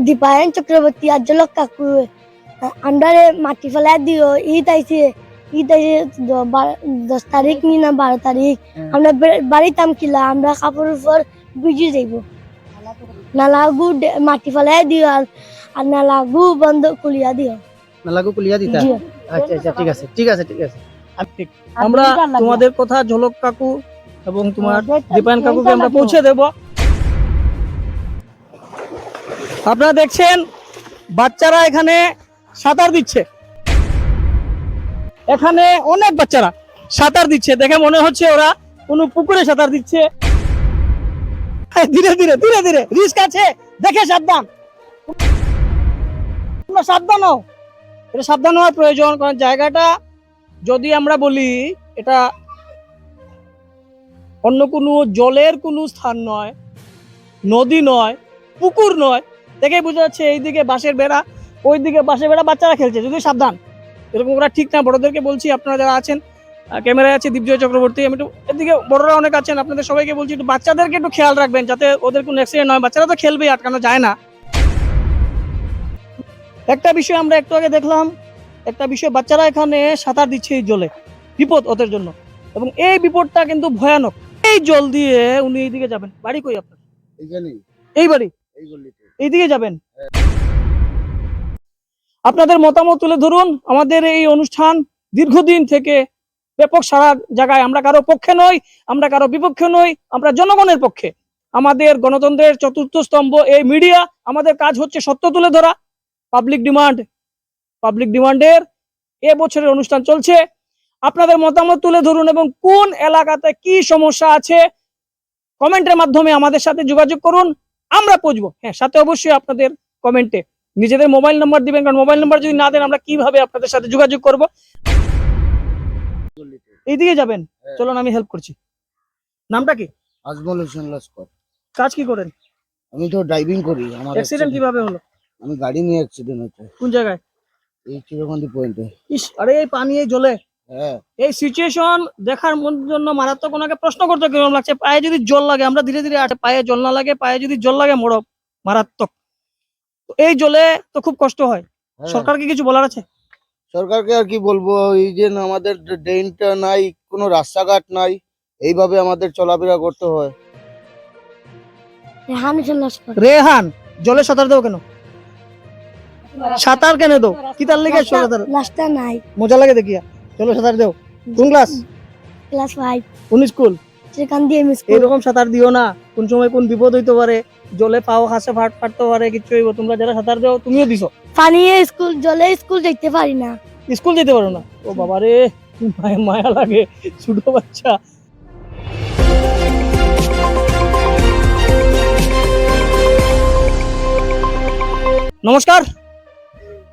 দীপায়ন চক্রবর্তী আর জলক কাকু আহ, আমরা রে মাটি ফেলা দিও ঈদ আইছে। ঈদ আইছে দশ তারিখ নি না বারো তারিখ আমরা বে- বাড়িতাম কিলা আমরা কাপড় উপর বুঝে যাইব। নালাগু মাটি ফেলাই দিও আর আর নালাগু বন্ধ খুলিয়া দিও। নালাগু কুলিয়া দিতা। আচ্ছা আচ্ছা ঠিক আছে ঠিক আছে ঠিক আছে। আমি ঠিক। আর আমরা তোমাদের কথা ঝলক কাকু এবং তোমার দুইটা- দীপায়ন কাকুকে আমরা পৌঁছে দেব। আপনারা দেখছেন, বাচ্চারা এখানে সাঁতার দিচ্ছে। এখানে অনেক বাচ্চারা সাঁতার দিচ্ছে, দেখে মনে হচ্ছে ওরা কোনো পুকুরে সাঁতার দিচ্ছে। ধীরে ধীরে ধীরে ধীরে, রিস্ক আছে, দেখে সাবধান। তোমরা সাবধান হও। এটা সাবধান হওয়ার প্রয়োজন, কারণ জায়গাটা যদি আমরা বলি, এটা অন্য কোনো জলের কোনো স্থান নয়, নদী নয়, পুকুর নয় দেখেই বোঝা যাচ্ছে এইদিকে বাঁশের বেড়া ওই দিকে বাঁশের বেড়া বাচ্চারা খেলছে যদি সাবধান। এরকম ওরা ঠিক না বড়দেরকে বলছি আপনারা যারা আছেন ক্যামেরায় আছে দীপজয় চক্রবর্তী আমি একটু এদিকে বড়রা অনেক আছেন আপনাদের সবাইকে বলছি একটু বাচ্চাদেরকে একটু খেয়াল রাখবেন যাতে ওদের কোনো অ্যাক্সিডেন্ট হয় বাচ্চারা তো খেলবেই আটকানো যায় না। একটা বিষয় আমরা একটু আগে দেখলাম একটা বিষয় বাচ্চারা এখানে সাঁতার দিচ্ছে এই জলে বিপদ ওদের জন্য। এবং এই বিপদটা কিন্তু ভয়ানক। এই জল দিয়ে উনি এইদিকে যাবেন। বাড়ি কই আপনার? এই বাড়ি? এই গল্লিতে এইদিকে যাবেন। আপনাদের মতামত তুলে ধরুন। আমাদের এই অনুষ্ঠান দীর্ঘদিন থেকে ব্যাপক সারা জায়গায় আমরা কারও পক্ষে নই, আমরা কারও বিপক্ষে নই, আমরা জনগণের পক্ষে। আমাদের গণতন্ত্রের চতুর্থ স্তম্ভ এই মিডিয়া। আমাদের কাজ হচ্ছে সত্য তুলে ধরা। পাবলিক ডিমান্ড, পাবলিক ডিমান্ডের এ বছরের অনুষ্ঠান চলছে। আপনাদের মতামত তুলে ধরুন এবং কোন এলাকাতে কি সমস্যা আছে, কমেন্টের মাধ্যমে আমাদের সাথে যোগাযোগ করুন। আমরা পৌঁছবো। হ্যাঁ সাথে অবশ্যই আপনাদের কমেন্টে নিজেদের মোবাইল নাম্বার দিবেন কারণ মোবাইল নাম্বার যদি না দেন আমরা কীভাবে আপনাদের সাথে যোগাযোগ করব? এইদিকে যাবেন। হ্যাঁ। চলুন আমি হেল্প করছি। নামটা কি? আজমল হোসেন লস্কর। কাজ কি করেন? আমি তো ড্রাইভিং করি আমার অ্যাক্সিডেন্ট কীভাবে হলো? আমি গাড়ি নিয়ে অ্যাক্সিডেন্ট হয়েছে। কোন জায়গায়? এই চিরকান্দি পয়েন্টে ইস আরে এই পানি এই জলে। এই সিচুয়েশন দেখার জন্য মারাত্মক ওনাকে প্রশ্ন করতে কীরকম লাগছে? পায়ে যদি জল লাগে আমরা ধীরে ধীরে আটে পায়ে জল না লাগে পায়ে যদি জল লাগে মরো মারাত্মক। এই জলে তো খুব কষ্ট হয়। হ্যাঁ। সরকারকে কিছু বলার আছে? সরকারকে আর কি বলব এই যে আমাদের ড্রেনটা নাই কোনো রাস্তাঘাট নাই এইভাবে আমাদের চলাফেরা করতে হয়। রেহান জলে সাঁতার দেবো কেন? সাঁতার কেন দেও কি তার লেগে সাঁতার? নাই। মজা লাগে দেখিয়া। চলো সাঁতার দেও। কোন ক্লাস ক্লাস ফাইভ কোন স্কুল সেখান দিয়ে মিস করি এইরকম সাঁতার দিও না। কোন সময় কোন বিপদ হইতে পারে জলে পাও হাসে ফাট ফাটতে পারে কিছু হইব। তোমরা যারা সাঁতার দেও তুমিও দিছো। পানি স্কুল জলে স্কুল যেতে পারি না। স্কুল যেতে পারো না? ও বাবা রে মায়া লাগে ছোট বাচ্চা। নমস্কার।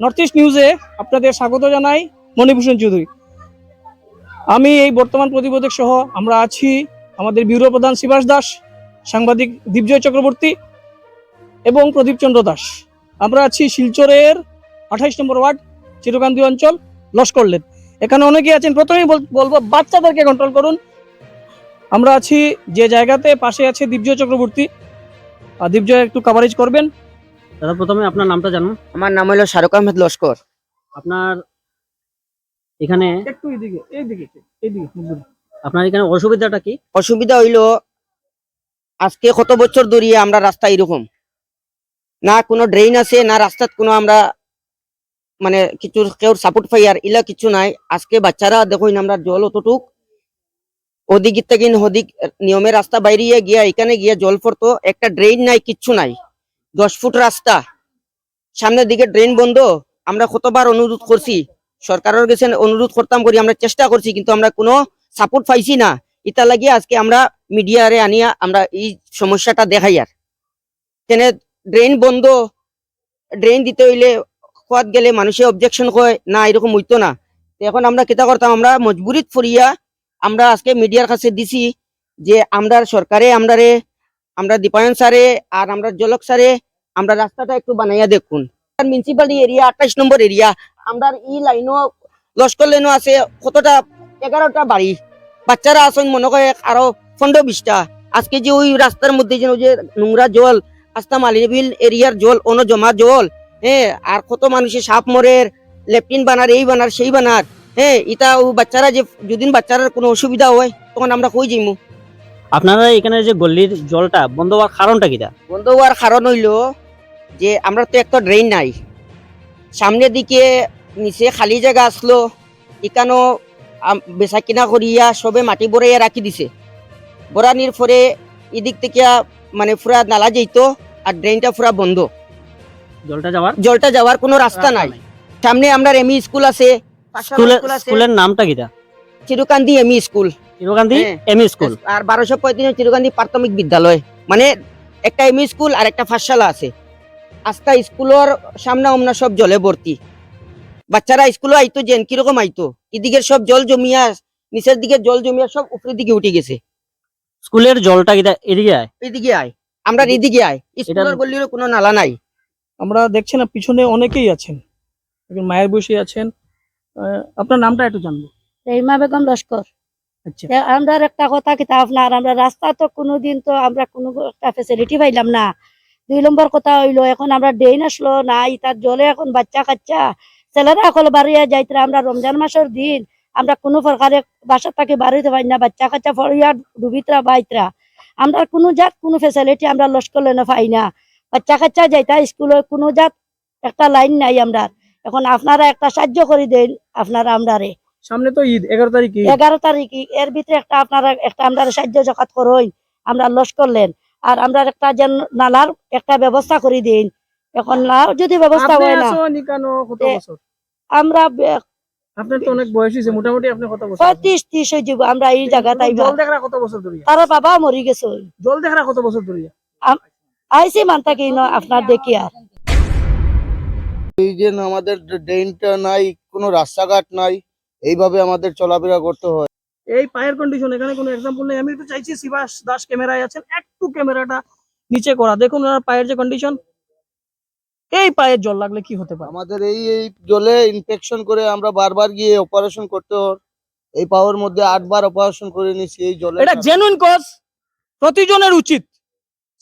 নর্থ ইস্ট নিউজে আপনাদের স্বাগত জানাই মণিভূষণ চৌধুরী। আমি এই বর্তমান প্রতিবেদক সহ আমরা আছি আমাদের ব্যুরো প্রধান শিবাস দাস সাংবাদিক দীপজয় চক্রবর্তী এবং প্রদীপ চন্দ্র দাস। আমরা আছি শিলচরের আঠাইশ নম্বর ওয়ার্ড চিরকান্দি অঞ্চল লস্কর লেন। এখানে অনেকেই আছেন প্রথমেই বল- বলব বাচ্চাদেরকে কন্ট্রোল করুন। আমরা আছি যে জায়গাতে পাশে আছে দীপজয় চক্রবর্তী। আর দীপজয় একটু কাভারেজ করবেন? দাদা প্রথমে আপনার নামটা জানুন। আমার নাম হলো শাহরুখ আহমেদ লস্কর। আপনার এখানে একটু এইদিকে এইদিকে এইদিকে আপনার এখানে অসুবিধাটা কি? অসুবিধা হইল আজকে কত বছর ধরিয়ে আমরা রাস্তা এরকম? না কোনো ড্রেন আছে না রাস্তাত কোনো আমরা মানে কিছু কেউ সাপোর্ট পাই আর ইলা কিছু নাই। আজকে বাচ্চারা দেখুন আমরা জল অতটুক ওদিক থেকে ওদিক নিয়মের রাস্তা বাইরিয়ে গিয়া এখানে গিয়া জল পড়তো। একটা ড্রেন নাই কিচ্ছু নাই। দশ ফুট রাস্তা। সামনের দিকে ড্রেন বন্ধ। আমরা কতবার অনুরোধ করছি সরকারের কাছে অনুরোধ করতাম করি, আমরা চেষ্টা করছি, কিন্তু আমরা কোনো সাপোর্ট পাইছি না। ইটা লাগিয়ে আজকে আমরা মিডিয়ারে আনিয়া আমরা এই সমস্যাটা দেখাই আর। তেনে ড্রেন বন্ধ ড্রেন দিতে হইলে খোয়াত গেলে মানুষে অবজেকশন কয়, না, এরকম হইতো না। এখন আমরা কেটা করতাম, আমরা মজবুরিত ফুরিয়া আমরা আজকে মিডিয়ার কাছে দিছি যে আমরা সরকারে আমরারে আমরা দীপায়ন স্যারে আর আমরা জলক স্যারে, আমরা রাস্তাটা একটু বানাইয়া দেখুন। মিউনিসিপালিটি এরিয়া আঠাশ নম্বর এরিয়া আমরা ই লাইনও লস্কর লাইনও আছে কতটা এগারোটা বাড়ি। বাচ্চারা আসেন মনে করে আরও পনেরো বিশটা। আজকে যে ওই রাস্তার মধ্যে যে ওই যে নোংরা জল আস্তা মালিবিল এরিয়ার জল অন্য জমা জল হ্যাঁ আর কত মানুষের সাপ মরের লেফটিন বানার এই বানার সেই বানার হ্যাঁ ইটা ও বাচ্চারা যে যদি বাচ্চারার কোনো অসুবিধা হয় তখন আমরা কই যাইমু? আপনারা এখানে যে গল্লির জলটা বন্ধ হওয়ার কারণটা কিটা? বন্ধ হওয়ার কারণ হইল যে আমরা তো একটা ড্রেন নাই। সামনের দিকে নিচে খালি জায়গা আসলো এখানেও আম- বেচা কিনা করিয়া সবে মাটি বড়াইয়া রাখি দিছে। বরানির পরে এদিক থেকে মানে পুরা নালা যেত আর ড্রেনটা পুরা বন্ধ। জলটা যাওয়ার? জলটা যাওয়ার কোনো রাস্তা নাই। সামনে আমরা এমই স্কুল আছে স্কুলের নামটা কিটা? Chirakandi ME school. চিরকান্দি হ্যাঁ। ME school? আর বারোশো পঁয়ত্রিশ চিরকান্দি প্রাথমিক বিদ্যালয়। মানে একটা এমই স্কুল আর একটা পাঠশালা আছে। আজকা স্কুলের সামনে অমনা সব জলে ভর্তি। বাচ্চারা স্কুলে আইতো যেন কীরকম আইতো? এদিকে সব জল জমিয়া নিচের দিকে জল জমিয়া সব উপরের দিকে উঠে গেছে। স্কুলের জলটা এদিকে আয় এদিকে আয়। আমরা এদিকে আয়। স্কুলের গল্লিরও কোনো নালা নাই। আমরা দেখছি না পিছনে অনেকেই আছেন। একজন মায়ের বসে আছেন। আপনার নামটা একটু জানব। রেহমা বেগম লস্কর। আচ্ছা। আমরা একটা কথা কিতা আপনার আমরা রাস্তা তো কোনোদিন তো আমরা কোনো একটা ফেসিলিটি পাইলাম না। দুই নম্বর কথা হইল এখন আমরা ড্রেন আসলো না তার জলে এখন বাচ্চা কাচ্চা। ছেলেরা এখন বাড়িয়া যাইতরা আমরা রমজান মাসের দিন আমরা কোনো প্রকারে বাসা থেকে বাড়িতে পারি না বাচ্চা কাচ্চা ফরিয়া ডুবিতরা বাইতরা আমরা কোনো জাত কোনো ফেসিলিটি আমরা লস্কর লেনে পাই না। বাচ্চা কাচ্চা যাইতা স্কুলে কোনো জাত একটা লাইন নাই আমরা। এখন আপনারা একটা সাহায্য করে দেন আপনারা আমরারে। সামনে তো ঈদ এগারো তারিখ এগারো তারিখ এর ভিতরে একটা আপনারা একটা আমরা সাহায্য জকাত করই আমরা লস করলেন। আর আমরা একটা যেন নালার একটা ব্যবস্থা করে দিন। এখন না যদি ব্যবস্থা হয় না। আমরা আপনার তো অনেক বয়স হয়েছে মোটামুটি আপনি কত বছর? হয়ে যাব আমরা এই জায়গা তাই জল দেখা কত বছর ধরে তারা বাবা মরি গেছে। জল দেখা কত বছর ধরে আইসি মানতা কি ন আপনার দেখি আর। এই যে আমাদের ড্রেনটা নাই কোনো রাস্তাঘাট নাই এইভাবে আমাদের চলাফেরা করতে হয়। এই পায়ের কন্ডিশন এখানে কোনো এক্সাম্পল নেই। আমি একটু চাইছি শিবাস দাস ক্যামেরায় আছেন একটু ক্যামেরাটা নিচে করা। দেখুন ওনার পায়ের যে কন্ডিশন এই পায়ের জল লাগলে কি হতে পারে? আমাদের এই এই জলে ইনফেকশন করে আমরা বারবার গিয়ে অপারেশন করতে হয় এই পাওয়ার মধ্যে আটবার অপারেশন করে নিছি এই জলে এটা জেনুইন কজ প্রতিজনের উচিত।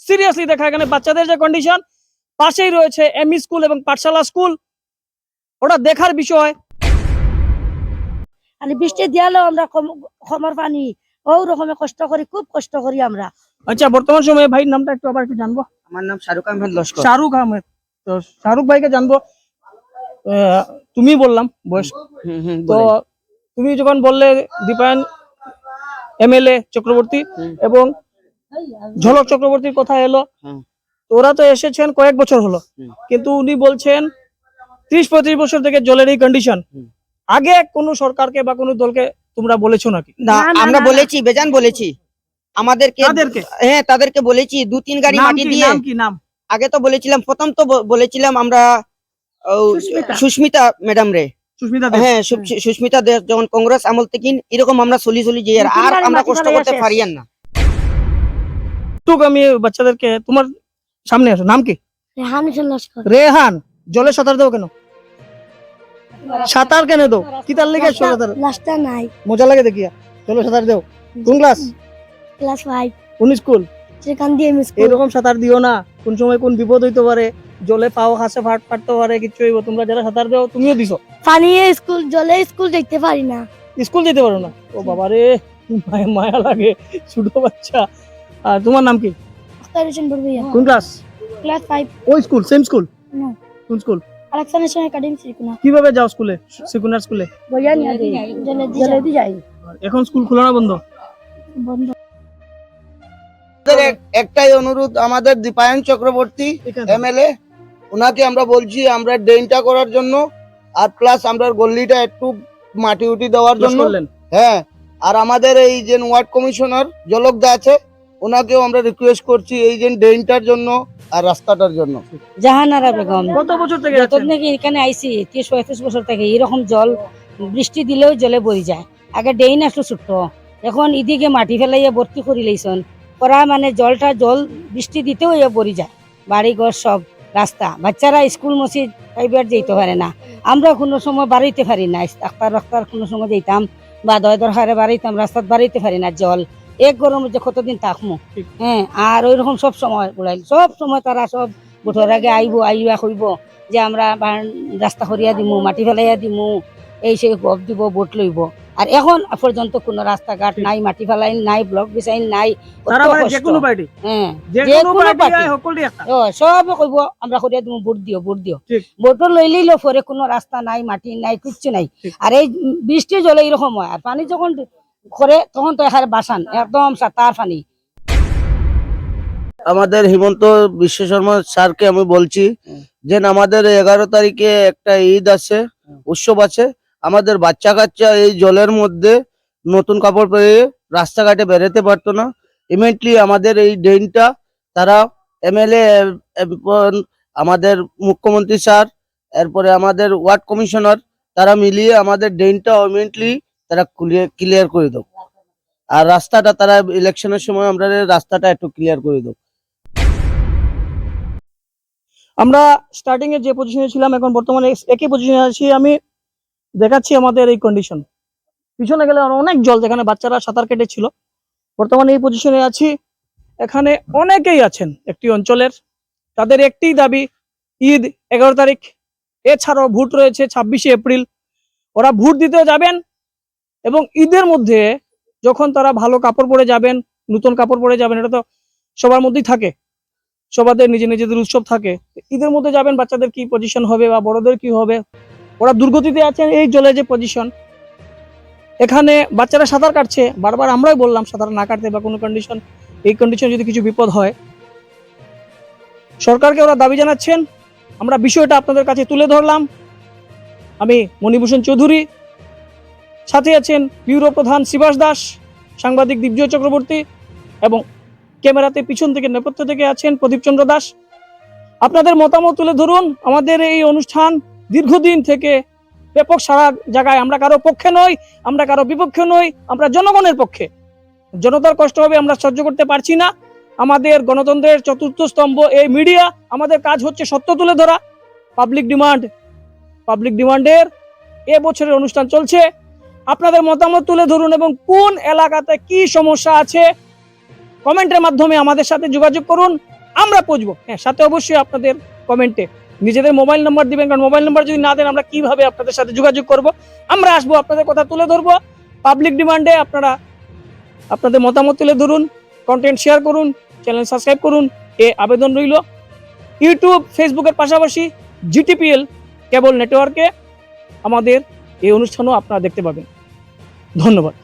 সিরিয়াসলি দেখা এখানে বাচ্চাদের যে কন্ডিশন পাশেই রয়েছে এমই স্কুল এবং পাঠশালা স্কুল ওটা দেখার বিষয়। আর বৃষ্টি দিয়ালেও আমরা খমর পানি। ও রকমে কষ্ট করি খুব কষ্ট করি আমরা। আচ্ছা বর্তমান সময়ে ভাইয়ের নামটা একটু আবার একটু জানব। আমার নাম শাহরুখ আহমেদ লস্কর। শাহরুখ আহমেদ। তো শাহরুখ ভাইকে জানব আহ, তুমি বললাম বয়স। হুম, হুম, তো তুমি যখন বললে দীপায়ন এমএলএ চক্রবর্তী এবং ঝলক চক্রবর্তীর কথা এলো ওরা তো এসেছেন কয়েক বছর হলো। কিন্তু উনি বলছেন ত্রিশ পঁয়ত্রিশ বছর থেকে জলের এই কন্ডিশন আগে কোনো সরকারকে বা কোনো দলকে তোমরা বলেছ নাকি? না আমরা। বলেছি বেজান বলেছি। আমাদেরকে হ্যাঁ তাদেরকে বলেছি দু তিন গাড়ি মাটি দিয়ে। নাম কি নাম? আগে তো বলেছিলাম প্রথম তো বলেছিলাম আমরা সুস্মিতা। ম্যাডাম রে। সুস্মিতা হ্যাঁ সুস্মিতা দেব যখন কংগ্রেস আমল থেকে এরকম আমরা চলি চলি যাই আর আমরা কষ্ট করতে পারি না। টুক আমি বাচ্চাদেরকে তোমার সামনে আসো নাম কি? রেহান লস্কর রেহান জলে সাঁতার দেও কেন? সাঁতার কেন দেও কি তার লেগে সাঁতার? লাস্টটা নাই। মজা লাগে দেখিয়া। চলো সাঁতার দেও কোন ক্লাস ক্লাস ফাইভ কোন স্কুল সেখান দিয়ে স্কুল এরকম সাঁতার দিও না। কোন সময় কোন বিপদ হইতে পারে জলে পাও হাসে ফাট ফাটতে পারে কিছু হইব। তোমরা যারা সাঁতার দেও তুমিও দিছো। পানি স্কুল জলে স্কুল যেতে পারি না। স্কুল যেতে পারো না? ও বাবা রে মায়া- মায়া লাগে ছোট বাচ্চা। আর তোমার নাম কি? আখতার হোসেন কোন ক্লাস ক্লাস ফাইভ ওই স্কুল সেম স্কুল না। কোন স্কুল আলেকসান্ডার একাডেমি শ্রীকুনা কীভাবে যাও স্কুলে সিকুনার স্কুলে বইয়া নিয়ে যাই। জলে জলে যাই এখন স্কুল খোলা না বন্ধ? বন্ধ। এক- একটাই অনুরোধ আমাদের দীপায়ন চক্রবর্তী। এমএলএ ওনাকে আমরা বলছি আমরা ড্রেনটা করার জন্য আর প্লাস আমরা গল্লিটা একটু মাটি উটি দেওয়ার জন্য। হ্যাঁ আর আমাদের এই যে ওয়ার্ড কমিশনার জলকদা আছে ওনাকেও আমরা রিকোয়েস্ট করছি এই যে ড্রেনটার জন্য আর রাস্তাটার জন্য। জাহানারা বেগম কত বছর থেকে যত থেকে এখানে আইসি ত্রিশ পঁয়ত্রিশ বছর থেকে এরকম জল বৃষ্টি দিলেও জলে বই যায়। আগে ডেইন আসলো ছোট্ট এখন এদিকে মাটি ফেলাইয়া ভর্তি করি লইছন করা মানে জলটা জল, বৃষ্টি দিতেও ইয়ে পড়ি যায়। বাড়ি ঘর সব, রাস্তা। বাচ্চারা স্কুল মসজিদ এবার যেতে পারে না। আমরা কোনো সময় বাড়িতে পারি না। ডাক্তার ডাক্তার কোনো সময় যেতাম বা দয় দরকারে বাড়িতাম, রাস্তাত বাড়িতে পারি না জল। এক গরম যে কতদিন থাকমু। হ্যাঁ আর ওই রকম সব সময় উড়াইল। সব সময় তারা সব ভোটের আগে আইব আইবা কইব যে আমরা রাস্তা করিয়া দিমু, মাটি ফেলাইয়া দিমু। এই সেই গপ দিব ভোট লইব। আর এখন পর্যন্ত কোনো রাস্তাঘাট। নাই মাটি ফেলাই নাই ব্লক বিচাইন নাই হ্যাঁ সবে কইব আমরা করিয়া দিমু ভোট দিও ভোট দিও। ভোট লইলেই লো পরে কোনো রাস্তা নাই মাটি নাই কিচ্ছু নাই। আর এই বৃষ্টি জলে এরকম হয় আর পানি যখন করে তখন তো এখানে বাসান একদম সাতার পানি। আমাদের হিমন্ত বিশ্ব শর্মা স্যারকে আমি বলছি যে আমাদের এগারো তারিখে একটা ঈদ আছে উৎসব আছে আমাদের বাচ্চা কাচ্চা এই জলের মধ্যে নতুন কাপড় পরে রাস্তাঘাটে বেরোতে পারতো না। ইমিডিয়েটলি আমাদের এই ড্রেনটা, তারা এমএলএ আমাদের মুখ্যমন্ত্রী স্যার, এরপরে আমাদের ওয়ার্ড কমিশনার, তারা মিলিয়ে আমাদের ড্রেনটা ইমিডিয়েটলি তারা ক্লিয়ার করে দাও। আর রাস্তাটা তারা ইলেকশনের সময় আমরা রাস্তাটা একটু ক্লিয়ার করে দাও। আমরা স্টার্টিং এ যে পজিশনে ছিলাম, এখন বর্তমানে একই পজিশনে আছি আমি। দেখাচ্ছি আমাদের এই কন্ডিশন পিছনে গেলে অনেক জল যেখানে বাচ্চারা সাঁতার কেটেছিল। বর্তমানে এই পজিশনে আছি। এখানে অনেকেই আছেন একটি অঞ্চলের। তাদের একটি দাবি, ঈদ এগারো তারিখ। এছাড়াও ভোট রয়েছে ছাব্বিশে এপ্রিল। ওরা ভোট দিতে যাবেন এবং ঈদের মধ্যে যখন তারা ভালো কাপড় পরে যাবেন, নতুন কাপড় পরে যাবেন, এটা তো সবার মধ্যেই থাকে। সবাদের নিজে নিজেদের উৎসব থাকে। ঈদের মধ্যে যাবেন, বাচ্চাদের কি পজিশন হবে বা বড়দের কি হবে? ওরা দুর্গতিতে আছেন এই জলে যে পজিশন এখানে বাচ্চারা সাঁতার কাটছে, বারবার আমরাই বললাম সাঁতার না কাটতে বা কোনো কন্ডিশন এই কন্ডিশন যদি কিছু বিপদ হয়। সরকারকে ওরা দাবি জানাচ্ছেন, আমরা বিষয়টা আপনাদের কাছে তুলে ধরলাম। আমি মণিভূষণ চৌধুরী, সাথে আছেন ব্যুরো প্রধান শিবাস দাস, সাংবাদিক দিব্যজয় চক্রবর্তী এবং ক্যামেরাতে পিছন থেকে নেপথ্য থেকে আছেন প্রদীপ চন্দ্র দাস। আপনাদের মতামত তুলে ধরুন, আমাদের এই অনুষ্ঠান দীর্ঘদিন থেকে ব্যাপক সারা জায়গায় আমরা কারও পক্ষে নই, আমরা কারও বিপক্ষে নই, আমরা জনগণের পক্ষে। জনতার কষ্ট হবে আমরা সহ্য করতে পারছি না। আমাদের গণতন্ত্রের চতুর্থ স্তম্ভ এই মিডিয়া, আমাদের কাজ হচ্ছে সত্য তুলে ধরা। পাবলিক ডিমান্ড, পাবলিক ডিমান্ডের এ বছরের অনুষ্ঠান চলছে। আপনাদের মতামত তুলে ধরুন এবং কোন এলাকাতে কি সমস্যা আছে, কমেন্টের মাধ্যমে আমাদের সাথে যোগাযোগ করুন। আমরা পৌঁছবো হ্যাঁ সাথে অবশ্যই আপনাদের কমেন্টে। নিজেদের মোবাইল নাম্বার দিবেন, কারণ মোবাইল নাম্বার যদি না দেন আমরা কীভাবে আপনাদের সাথে যোগাযোগ করব? আমরা আসব, আপনাদের কথা তুলে ধরবো। পাবলিক ডিমান্ডে আপনারা আপনাদের মতামত তুলে ধরুন কন্টেন্ট শেয়ার করুন চ্যানেল সাবস্ক্রাইব করুন। এ আবেদন রইল। ইউটিউব ফেসবুকের পাশাপাশি জিটিপিএল কেবল নেটওয়ার্কে আমাদের এই অনুষ্ঠানও আপনারা দেখতে পাবেন। ধন্যবাদ।